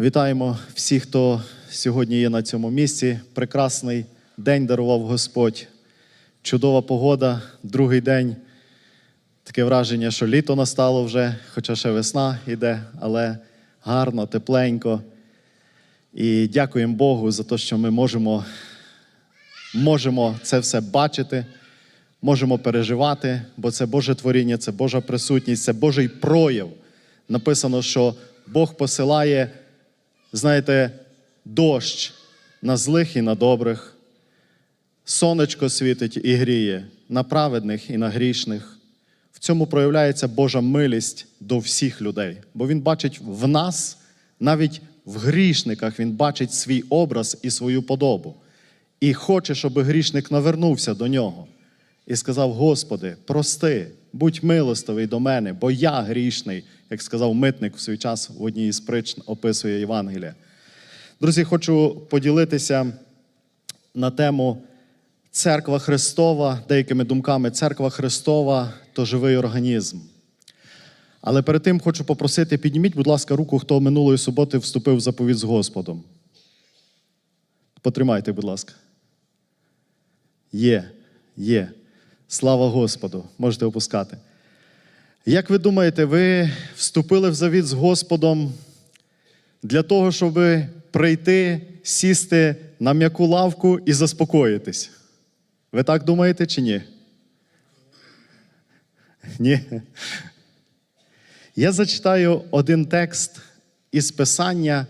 Вітаємо всіх, хто сьогодні є на цьому місці. Прекрасний день дарував Господь. Чудова погода, другий день. Таке враження, що літо настало вже, хоча ще весна йде, але гарно, тепленько. І дякуємо Богу за те, що ми можемо, можемо це все бачити, можемо переживати, бо це Боже творіння, це Божа присутність, це Божий прояв. Написано, що Бог посилає, знаєте, дощ на злих і на добрих. Сонечко світить і гріє на праведних і на грішних. В цьому проявляється Божа милість до всіх людей, бо Він бачить в нас, навіть в грішниках, Він бачить свій образ і свою подобу. І хоче, щоб грішник навернувся до нього і сказав: Господи, прости, будь милостивий до мене, бо я грішний, як сказав митник в свій час в одній із притч описує Євангелія. Друзі, хочу поділитися на тему Церква Христова, деякими думками, Церква Христова то живий організм. Але перед тим хочу попросити, підніміть, будь ласка, руку, хто минулої суботи вступив в заповідь з Господом. Потримайте, будь ласка. Є, є. Слава Господу. Можете опускати. Як ви думаєте, ви вступили в завіт з Господом для того, щоб прийти, сісти на м'яку лавку і заспокоїтись? Ви так думаєте чи ні? Ні. Я зачитаю один текст із Писання,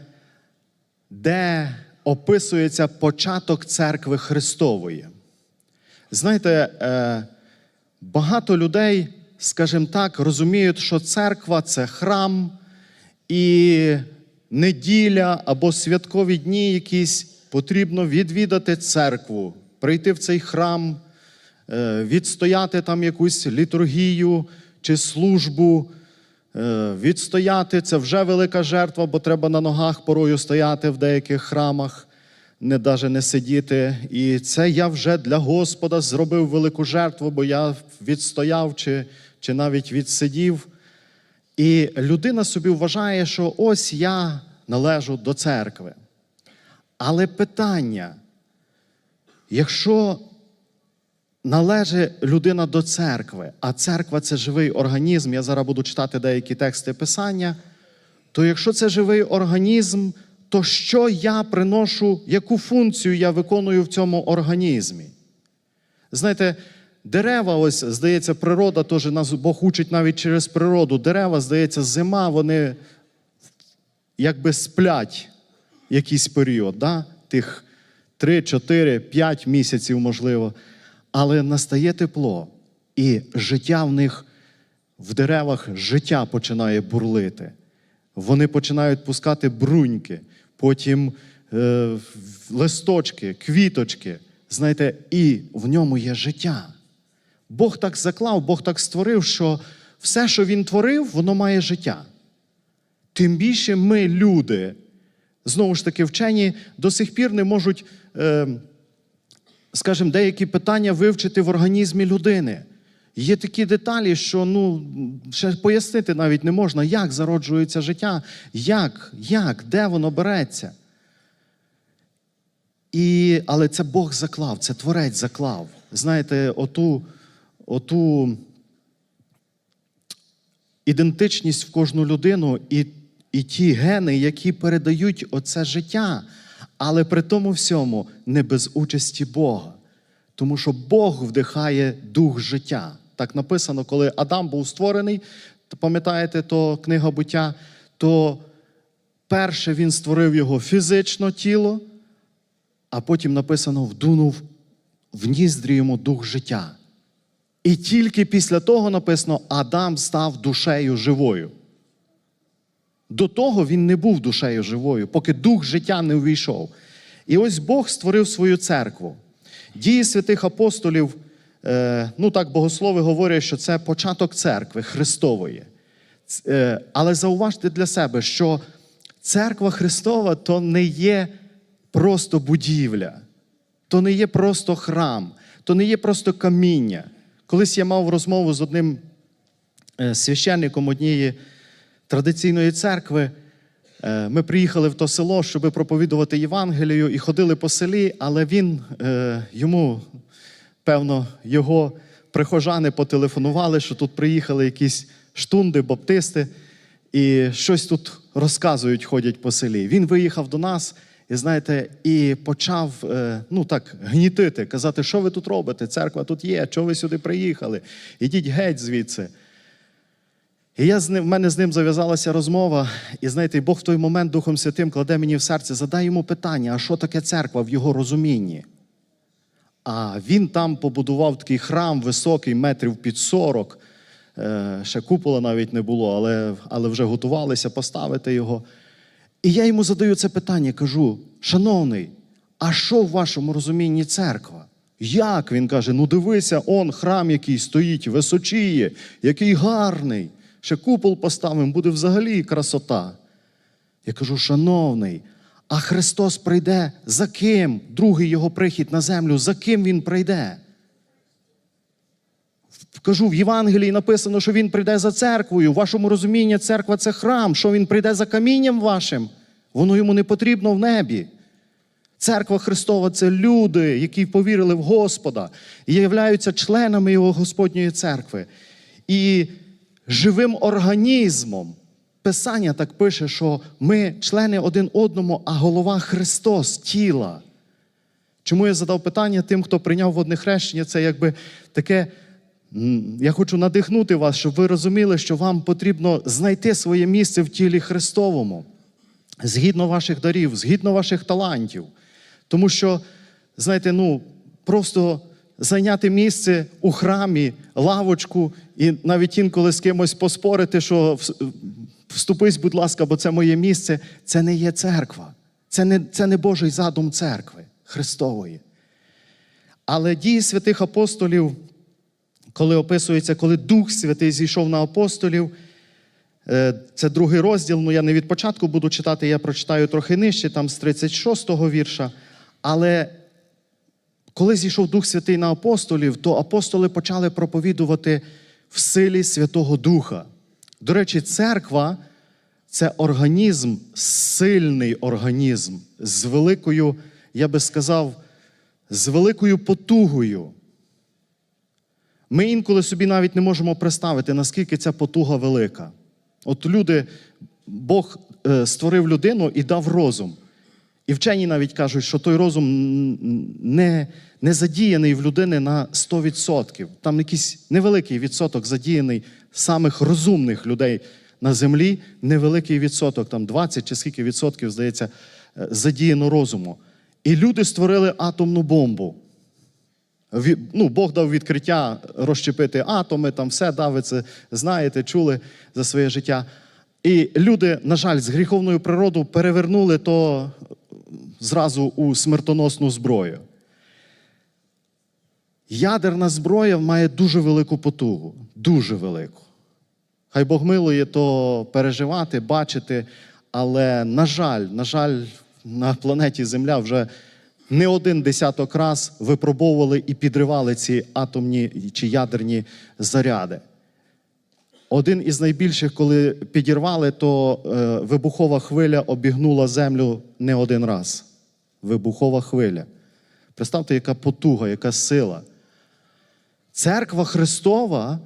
де описується початок церкви Христової. Знаєте, е, багато людей, скажімо так, розуміють, що церква це храм і неділя або святкові дні якісь потрібно відвідати церкву, прийти в цей храм, е, відстояти там якусь літургію чи службу. Е, Відстояти це вже велика жертва, бо треба на ногах порою стояти в деяких храмах, не даже не сидіти. І це я вже для Господа зробив велику жертву, бо я відстояв чи, чи навіть відсидів. І людина собі вважає, що ось я належу до церкви. Але питання, якщо належить людина до церкви, а церква це живий організм, я зараз буду читати деякі тексти Писання, то якщо це живий організм, то що я приношу, яку функцію я виконую в цьому організмі? Знаєте, дерева, ось, здається, природа теж нас Бог учить навіть через природу. Дерева, здається, зима, вони якби сплять якийсь період, да? тих 3, 4, 5 місяців, можливо. Але настає тепло, і життя в них в деревах життя починає бурлити. Вони починають пускати бруньки, потім е, листочки, квіточки. Знаєте, і в ньому є життя. Бог так заклав, Бог так створив, що все, що Він творив, воно має життя. Тим більше ми, люди, знову ж таки, вчені до сих пір не можуть, е, скажімо, деякі питання вивчити в організмі людини. Є такі деталі, що ну, ще пояснити навіть не можна, як зароджується життя, як, як, де воно береться. І, Але це Бог заклав, це Творець заклав. Знаєте, оту, оту ідентичність в кожну людину і, і ті гени, які передають оце життя, але при тому всьому не без участі Бога. Тому що Бог вдихає дух життя. Так написано, коли Адам був створений, пам'ятаєте, то книга буття, то перше він створив його фізично тіло, а потім написано, вдунув в ніздрі йому дух життя. І тільки після того написано, Адам став душею живою. До того він не був душею живою, поки дух життя не увійшов. І ось Бог створив свою церкву. Дії святих апостолів, е, ну так богослови говорять, що це початок церкви Христової. Е, Але зауважте для себе, що церква Христова то не є просто будівля, то не є просто храм, то не є просто каміння. Колись я мав розмову з одним е, священником однієї традиційної церкви, Ми приїхали в то село, щоб проповідувати Євангелію, і ходили по селі, але він е, йому, певно, його прихожани потелефонували, що тут приїхали якісь штунди, баптисти, і щось тут розказують, ходять по селі. Він виїхав до нас. І знаєте, і почав е, ну так гнітити, казати, що ви тут робите? Церква тут є, чого ви сюди приїхали? Ідіть геть звідси. І я в мене з ним зав'язалася розмова, і знаєте, Бог в той момент Духом Святим кладе мені в серце, задай йому питання, а що таке церква в його розумінні? А він там побудував такий храм високий, метрів під 40. Е, Ще купола навіть не було, але, але вже готувалися поставити його. І я йому задаю це питання, кажу: шановний, а що в вашому розумінні церква? Як? Він каже: ну дивися, он храм, який стоїть, височіє, який гарний. Ще купол поставимо, буде взагалі красота. Я кажу, шановний, а Христос прийде за ким? Другий його прихід на землю, за ким він прийде? Кажу, в Євангелії написано, що він прийде за церквою. В вашому розумінні церква це храм, що він прийде за камінням вашим. Воно йому не потрібно в небі. Церква Христова це люди, які повірили в Господа і являються членами Його Господньої церкви. І живим організмом. Писання так пише, що ми члени один одному, а голова Христос тіла. Чому я задав питання тим, хто прийняв водне хрещення, це якби таке. Я хочу надихнути вас, щоб ви розуміли, що вам потрібно знайти своє місце в тілі Христовому, згідно ваших дарів, згідно ваших талантів. Тому що, знаєте, ну, просто зайняти місце у храмі, лавочку, і навіть інколи з кимось поспорити, що вступись, будь ласка, бо це моє місце, це не є церква. Це не, це не Божий задум церкви Христової. Але дії святих апостолів, коли описується, коли Дух Святий зійшов на апостолів, е, це другий розділ, ну я не від початку буду читати, я прочитаю трохи нижче, там з 36-го вірша. Але коли зійшов Дух Святий на апостолів, то апостоли почали проповідувати в силі Святого Духа. До речі, церква це організм, сильний організм з великою, я би сказав, з великою потугою. Ми інколи собі навіть не можемо представити, наскільки ця потуга велика. От люди, Бог е, створив людину і дав розум. І вчені навіть кажуть, що той розум не, не задіяний в людини на 100%. Там якийсь невеликий відсоток задіяний самих розумних людей на землі, невеликий відсоток, там 20 чи скільки відсотків, здається, е, задіяно розуму. І люди створили атомну бомбу. Ну, Бог дав відкриття розщепити атоми, там все дав, ви це знаєте, чули за своє життя. І люди, на жаль, з гріховною природою перевернули то зразу у смертоносну зброю. Ядерна зброя має дуже велику потугу, дуже велику. Хай Бог милує то переживати, бачити, але, на жаль, на жаль, на планеті Земля вже не один десяток раз випробовували і підривали ці атомні чи ядерні заряди. Один із найбільших, коли підірвали, то е, вибухова хвиля обігнула землю не один раз. Вибухова хвиля. Представте, яка потуга, яка сила. Церква Христова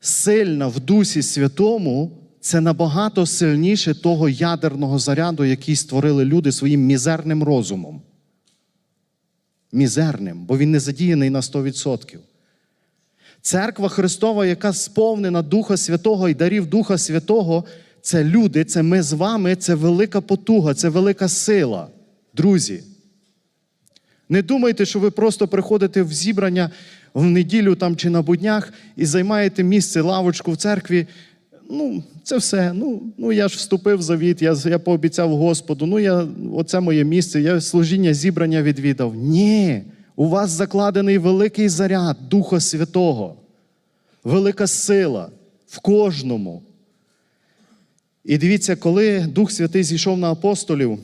сильна в Дусі Святому, це набагато сильніше того ядерного заряду, який створили люди своїм мізерним розумом. Мізерним, бо він не задіяний на 100%. Церква Христова, яка сповнена Духа Святого і дарів Духа Святого, це люди, це ми з вами, це велика потуга, це велика сила. Друзі. Не думайте, що ви просто приходите в зібрання в неділю там чи на буднях і займаєте місце, лавочку в церкві. Ну, це все. Ну, ну я ж вступив в завіт, я, я пообіцяв Господу, ну я, оце моє місце, я служіння зібрання відвідав. Ні, у вас закладений великий заряд Духа Святого, велика сила в кожному. І дивіться, коли Дух Святий зійшов на апостолів,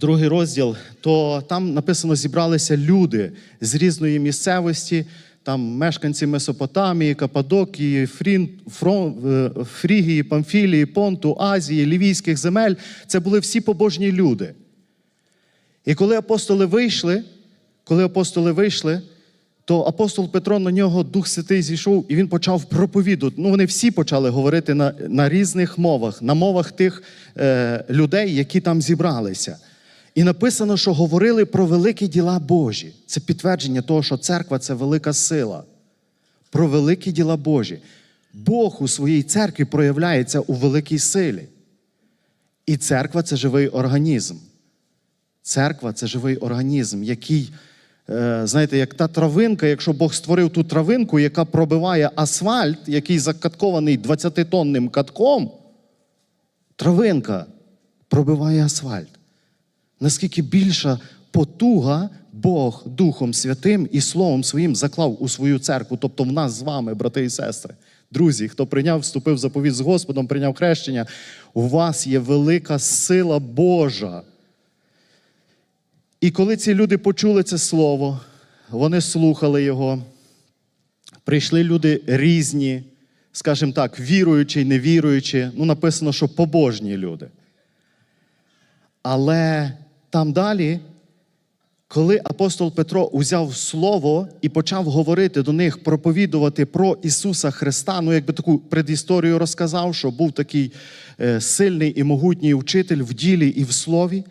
другий розділ, то там написано: зібралися люди з різної місцевості. там мешканці Месопотамії, Каппадокії, Фрін, Фрон, е, Фрігії, Памфілії, Понту, Азії, Лівійських земель це були всі побожні люди. І коли апостоли вийшли, коли апостоли вийшли, то апостол Петро на нього Дух Святий зійшов, і він почав проповідувати. Ну, вони всі почали говорити на, на різних мовах, на мовах тих е, людей, які там зібралися. І написано, що говорили про великі діла Божі. Це підтвердження того, що церква це велика сила. Про великі діла Божі. Бог у своїй церкві проявляється у великій силі. І церква це живий організм. Церква це живий організм, який, знаєте, як та травинка, якщо Бог створив ту травинку, яка пробиває асфальт, який закаткований 20-тонним катком, травинка пробиває асфальт. Наскільки більша потуга Бог Духом Святим і Словом Своїм заклав у свою церкву, тобто в нас з вами, брати і сестри. Друзі, хто прийняв, вступив в заповідь з Господом, прийняв хрещення, у вас є велика сила Божа. І коли ці люди почули це слово, вони слухали його, прийшли люди різні, скажімо так, віруючі й невіруючі. Ну, написано, що побожні люди. Але там далі, коли апостол Петро узяв слово і почав говорити до них, проповідувати про Ісуса Христа, ну якби таку предісторію розказав, що був такий е, сильний і могутній вчитель в ділі і в слові.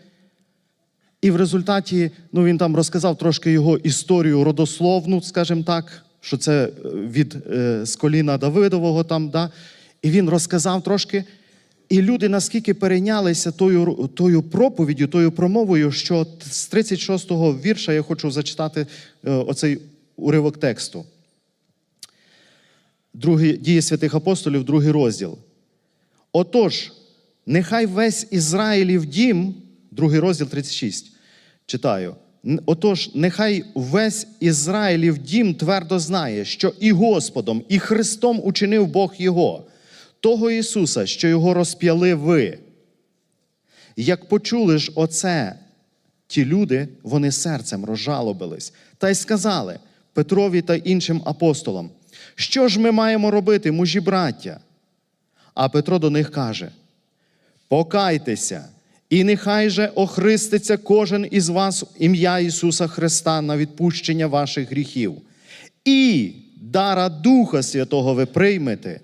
І в результаті ну, він там розказав трошки його історію родословну, скажімо так, що це е, від е, з коліна Давидового там, да? і він розказав трошки. І люди наскільки перейнялися тою, тою проповіддю, тою промовою, що з 36-го вірша я хочу зачитати е, оцей уривок тексту. Другий, Дії святих апостолів, другий розділ. Отож, нехай весь Ізраїлів дім, другий розділ 36, читаю. Отож, нехай весь Ізраїлів дім твердо знає, що і Господом, і Христом учинив Бог Його, того Ісуса, що Його розп'яли ви. Як почули ж оце, ті люди, вони серцем розжалобились та й сказали Петрові та іншим апостолам, що ж ми маємо робити, мужі браття? А Петро до них каже: Покайтеся, і нехай же охриститься кожен із вас ім'я Ісуса Христа на відпущення ваших гріхів. І дара Духа Святого ви приймете,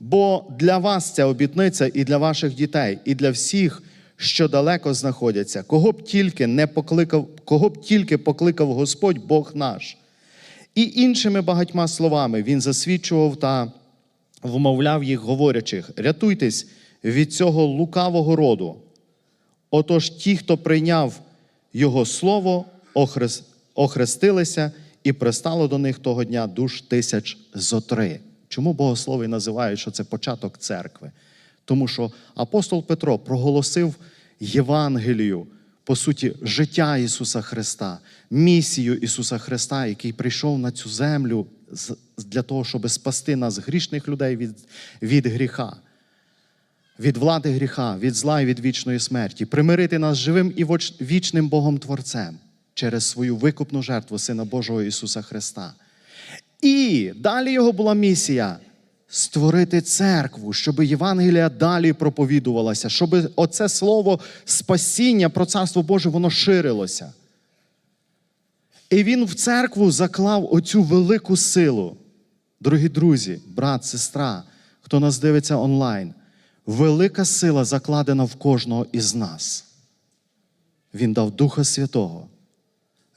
бо для вас ця обітниця і для ваших дітей, і для всіх, що далеко знаходяться, кого б тільки не покликав, кого б тільки покликав Господь Бог наш. І іншими багатьма словами він засвідчував та вмовляв їх, говорячих: рятуйтесь від цього лукавого роду. Отож, ті, хто прийняв його слово, охрес- охрестилися, і пристало до них того дня душ тисяч зо три. Чому богослови називають, що це початок церкви? Тому що апостол Петро проголосив Євангелію, по суті, життя Ісуса Христа, місію Ісуса Христа, який прийшов на цю землю для того, щоб спасти нас, грішних людей, від, від гріха від влади гріха, від зла і від вічної смерті, примирити нас живим і вічним Богом Творцем через свою викупну жертву Сина Божого Ісуса Христа. І далі його була місія створити церкву, щоб Євангелія далі проповідувалася, щоб оце слово спасіння про Царство Боже воно ширилося. І він в церкву заклав оцю велику силу. Дорогі друзі, брат, сестра, хто нас дивиться онлайн, велика сила закладена в кожного із нас. Він дав Духа Святого.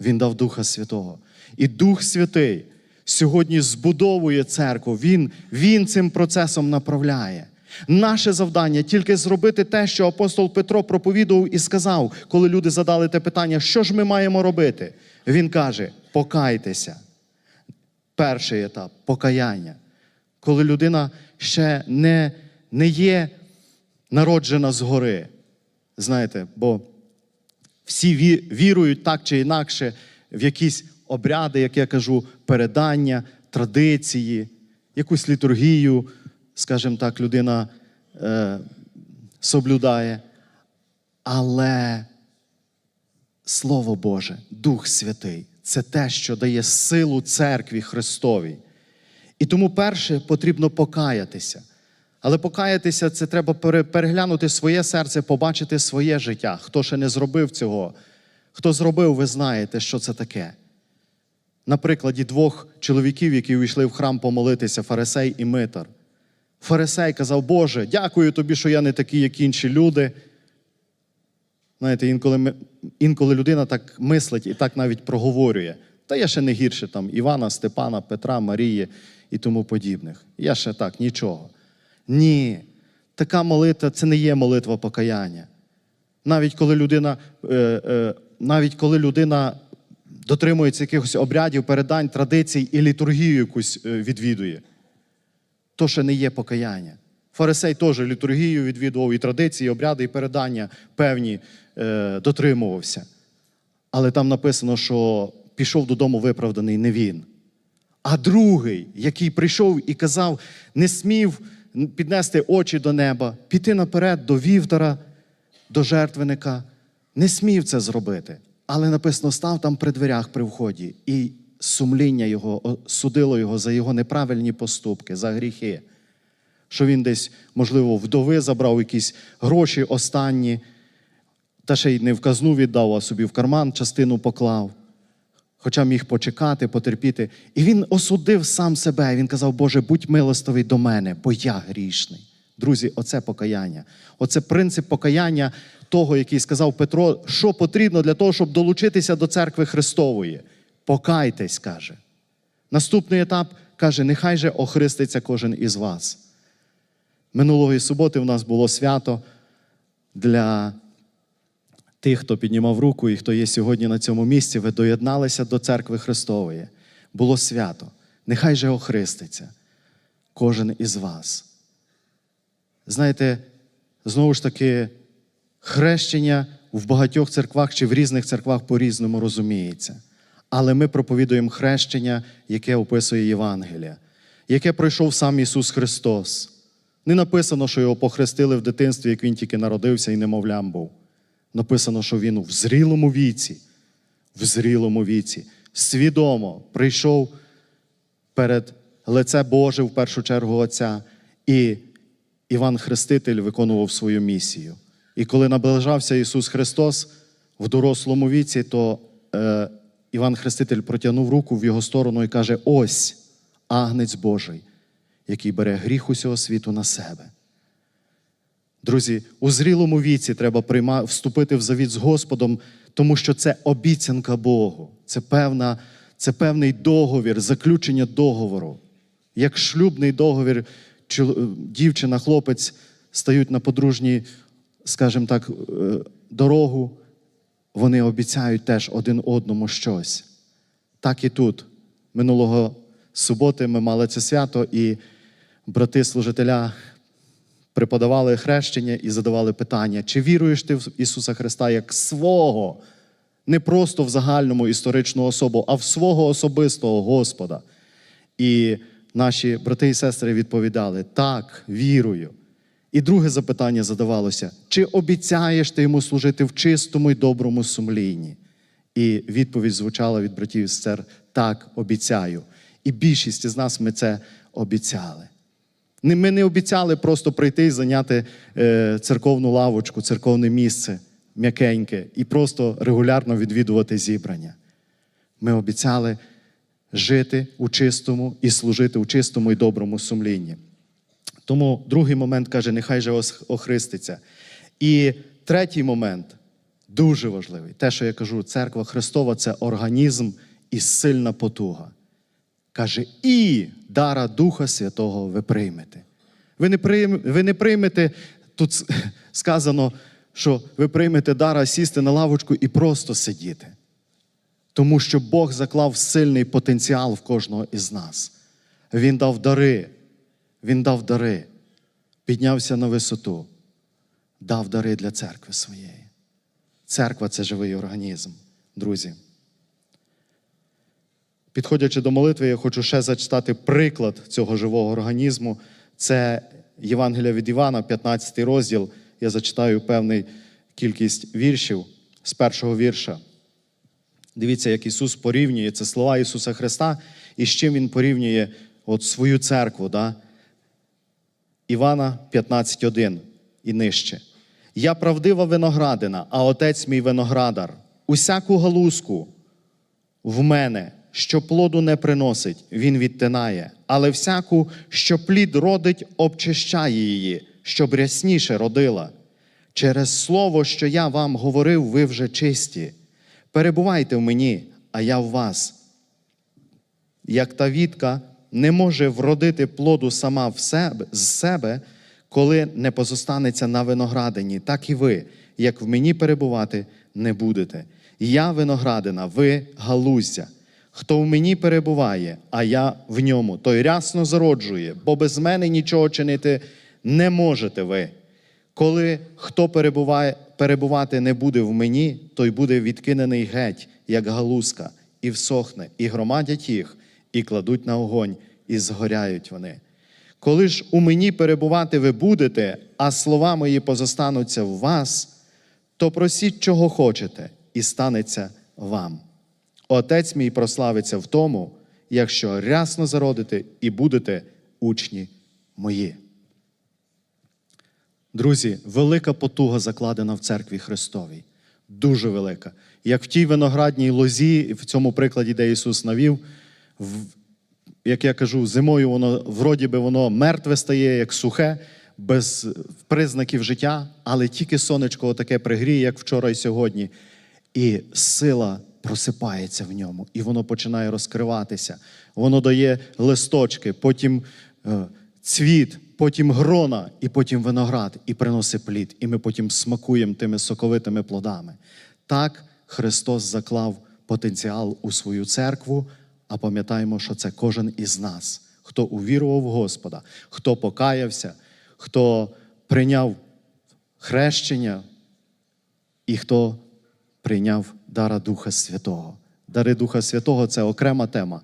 Він дав Духа Святого. І Дух Святий сьогодні збудовує церкву. Він, він цим процесом направляє. Наше завдання тільки зробити те, що апостол Петро проповідував і сказав, коли люди задали те питання, що ж ми маємо робити? Він каже: покайтеся. Перший етап покаяння. Коли людина ще не, не є народжена згори. Знаєте, бо всі вірують так чи інакше в якісь обряди, як я кажу, передання, традиції, якусь літургію, скажімо так, людина е, соблюдає. Але Слово Боже, Дух Святий це те, що дає силу церкві Христовій. І тому перше потрібно покаятися. Але покаятися це треба переглянути своє серце, побачити своє життя. Хто ще не зробив цього, хто зробив, ви знаєте, що це таке. На прикладі двох чоловіків, які увійшли в храм помолитися, фарисей і митар. Фарисей казав, Боже, дякую тобі, що я не такий, як інші люди. Знаєте, інколи, інколи людина так мислить і так навіть проговорює. Та я ще не гірше там Івана, Степана, Петра, Марії і тому подібних. Я ще так, нічого. Ні, така молитва це не є молитва покаяння. Навіть коли людина, е, е, навіть коли людина дотримується якихось обрядів, передань, традицій і літургію якусь е, відвідує, то ще не є покаяння. Фарисей теж літургію відвідував, і традиції, і обряди, і передання певні дотримувався. Але там написано, що пішов додому виправданий не він. А другий, який прийшов і казав, не смів піднести очі до неба, піти наперед до вівтора, до жертвенника, не смів це зробити. Але написано, став там при дверях при вході, і сумління його судило його за його неправильні поступки, за гріхи. Що він десь, можливо, вдови забрав якісь гроші останні, та ще й не в казну віддав, а собі в карман частину поклав хоча міг почекати, потерпіти. І він осудив сам себе. Він казав, Боже, будь милостивий до мене, бо я грішний. Друзі, оце покаяння. Оце принцип покаяння того, який сказав Петро, що потрібно для того, щоб долучитися до церкви Христової. Покайтесь, каже. Наступний етап каже: нехай же охриститься кожен із вас. Минулої суботи в нас було свято для тих, хто піднімав руку і хто є сьогодні на цьому місці, ви доєдналися до церкви Христової. Було свято. Нехай же охриститься кожен із вас. Знаєте, знову ж таки, хрещення в багатьох церквах чи в різних церквах по-різному розуміється. Але ми проповідуємо хрещення, яке описує Євангелія, яке пройшов сам Ісус Христос. Не написано, що його похрестили в дитинстві, як він тільки народився і немовлям був. Написано, що він в зрілому віці, в зрілому віці, свідомо прийшов перед лице Боже в першу чергу Отця, і Іван Хреститель виконував свою місію. І коли наближався Ісус Христос в дорослому віці, то е, Іван Хреститель протягнув руку в його сторону і каже: Ось агнець Божий, який бере гріх усього світу на себе. Друзі, у зрілому віці треба вступити в завіт з Господом, тому що це обіцянка Богу, це, певна, це певний договір, заключення договору. Як шлюбний договір, дівчина, хлопець стають на подружній, скажімо так, е, дорогу, вони обіцяють теж один одному щось. Так і тут. Минулого суботи ми мали це свято, і брати служителя преподавали хрещення і задавали питання, чи віруєш ти в Ісуса Христа як свого, не просто в загальному історичну особу, а в свого особистого Господа. І наші брати і сестри відповідали: так, вірую. І друге запитання задавалося: чи обіцяєш ти йому служити в чистому й доброму сумлінні? І відповідь звучала від братів і сестер: так, обіцяю. І більшість із нас ми це обіцяли. Ми не обіцяли просто прийти і зайняти е, церковну лавочку, церковне місце м'якеньке і просто регулярно відвідувати зібрання. Ми обіцяли жити у чистому і служити у чистому і доброму сумлінні. Тому другий момент каже, нехай же охриститься. І третій момент дуже важливий. Те, що я кажу, церква Христова це організм і сильна потуга. Каже, і дара Духа Святого ви приймете. Ви не, прийм, ви не приймете, тут сказано, що ви приймете дара сісти на лавочку і просто сидіти. Тому що Бог заклав сильний потенціал в кожного із нас. Він дав дари, Він дав дари, піднявся на висоту, дав дари для церкви своєї. Церква це живий організм, друзі. Підходячи до молитви, я хочу ще зачитати приклад цього живого організму. Це Євангелія від Івана, 15 розділ. Я зачитаю певну кількість віршів з першого вірша. Дивіться, як Ісус порівнює це слова Ісуса Христа, і з чим Він порівнює от свою церкву. Да? Івана 15.1 і нижче. Я правдива виноградина, а отець мій виноградар. Усяку галузку в мене, що плоду не приносить, він відтинає, але всяку, що плід родить, обчищає її, щоб рясніше родила. Через слово, що я вам говорив, ви вже чисті. Перебувайте в мені, а я в вас. Як та вітка не може вродити плоду сама в себе, з себе, коли не позостанеться на виноградині, так і ви, як в мені перебувати, не будете. Я виноградина, ви галузя. Хто в мені перебуває, а я в ньому, той рясно зароджує, бо без мене нічого чинити не можете ви. Коли хто перебуває, перебувати не буде в мені, той буде відкинений геть, як галузка, і всохне, і громадять їх, і кладуть на огонь, і згоряють вони. Коли ж у мені перебувати ви будете, а слова мої позостануться в вас, то просіть, чого хочете, і станеться вам. Отець мій прославиться в тому, якщо рясно зародите і будете учні мої. Друзі, велика потуга закладена в церкві Христовій. Дуже велика. Як в тій виноградній лозі, в цьому прикладі, де Ісус навів, як я кажу, зимою воно вроді би воно мертве стає, як сухе, без признаків життя, але тільки сонечко таке пригріє, як вчора і сьогодні. І сила просипається в ньому, і воно починає розкриватися. Воно дає листочки, потім е, цвіт, потім грона, і потім виноград, і приносить плід. І ми потім смакуємо тими соковитими плодами. Так Христос заклав потенціал у свою церкву, а пам'ятаємо, що це кожен із нас, хто увірував в Господа, хто покаявся, хто прийняв хрещення, і хто прийняв дара Духа Святого. Дари Духа Святого це окрема тема.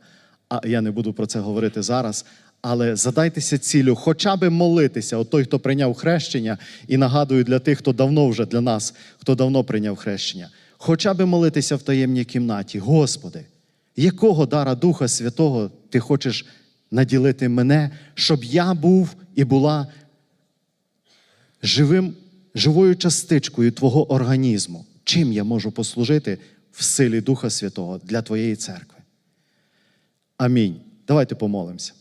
А я не буду про це говорити зараз. Але задайтеся цілю, хоча би молитися, от той, хто прийняв хрещення, і нагадую для тих, хто давно вже для нас, хто давно прийняв хрещення, хоча би молитися в таємній кімнаті. Господи, якого дара Духа Святого ти хочеш наділити мене, щоб я був і була живим, живою частичкою Твого організму. Чим я можу послужити в силі Духа Святого для Твоєї церкви? Амінь. Давайте помолимося.